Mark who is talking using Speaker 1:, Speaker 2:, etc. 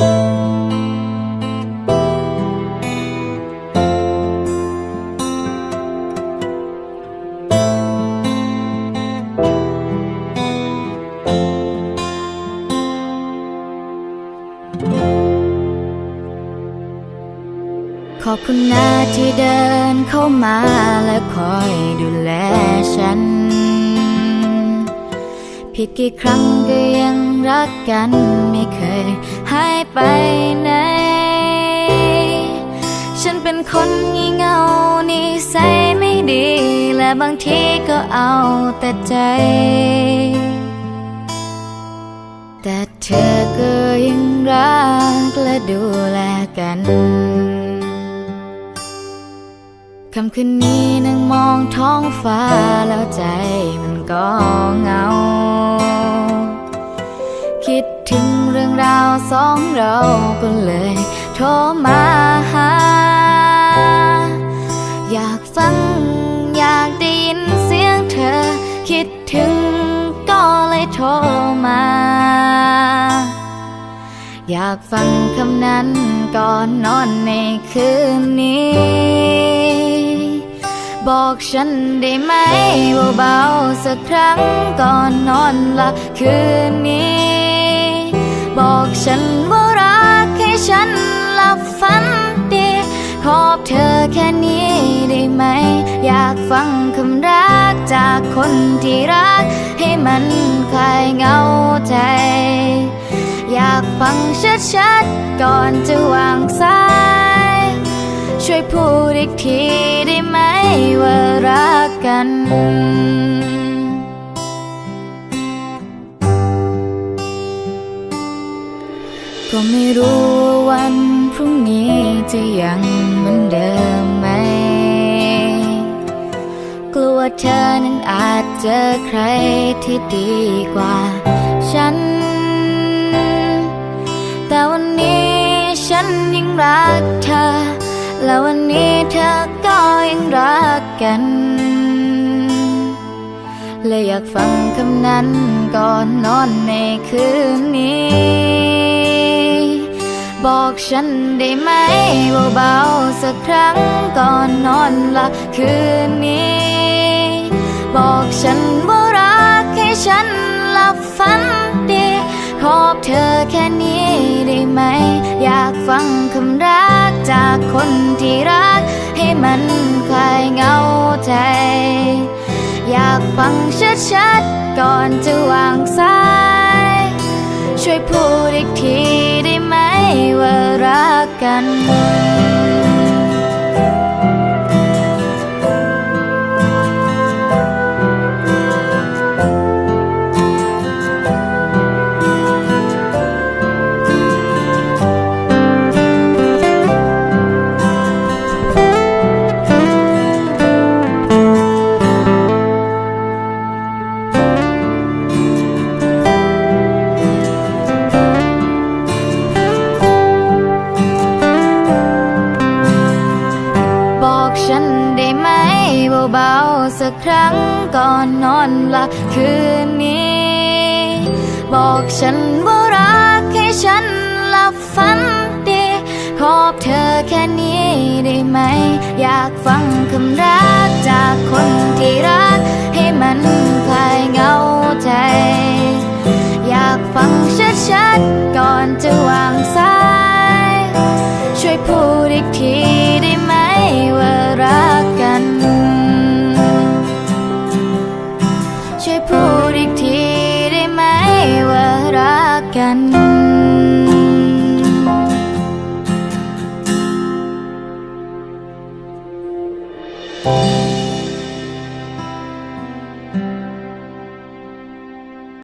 Speaker 1: ขอบคุณนะที่เดินเข้ามาและคอยดูแลฉัน ผิดกี่ครั้งก็ยังรักกัน ไม่เคยหายไปไหน ฉันเป็นคนงี่เง่านิสัยไม่ดี และบางทีก็เอาแต่ใจ แต่เธอก็ยังรักและดูแลกันคำคืนนี้นั่งมองท้องฟ้าแล้วใจมันก็เงา ดถึงเรื่องราวสองเราก็เลยโทรมาหา อยากฟังอยากได้ยินเสียงเธอ คิดถึงก็เลยโทรมา อยากฟังคำนั้นก่อนนอนในคืนนี้ บอกฉันได้ไหมเบาๆสักครั้งก่อนนอนหลับคืนนี้ บอกฉันว่ารักให้ฉันหลับฝันดีขอบเธอแค่นี้ได้ไหม อยากฟังคำรักจากคนที่รัก ให้มันคลายเหงาใจ อยากฟังชัดๆ ก่อนจะวางสาย ช่วยพูดอีกทีได้ไหมว่ารักกัน ก็ไม่รู้วันพรุ่งนี้จะยังเหมือนเดิมไหม กลัวเธอนั้นอาจเจอใครที่ดีกว่าฉัน แต่วันนี้ฉันยังรักเธอ และวันนี้เธอก็ยังรักกันและอยากฟังคำนั้นก่อนนอนในคืนนี้ บอกฉันได้ไหมเบาๆสักครั้งก่อนนอนลับคืนนี้ บอกฉันว่ารักให้ฉันหลับฝันดีขอบเธอแค่นี้ได้ไหม อยากฟังคำรักจากคนที่รัก ให้มันคลายเหงาใจ อยากฟังชัดๆก่อนจะวางสาย ช่วยพูดอีกทีได้ไหม ว่ารักกัน สักครั้งก่อนนอนหลับคืนนี้ บอกฉันว่ารักให้ฉันหลับฝันดีขอบเธอแค่นี้ได้ไหม อยากฟังคำรักจากคนที่รัก ให้มันคลายเหงาใจ อยากฟังชัดๆก่อนจะวางสาย ช่วยพูดอีกที อีกทีได้ไหมว่ารักกัน「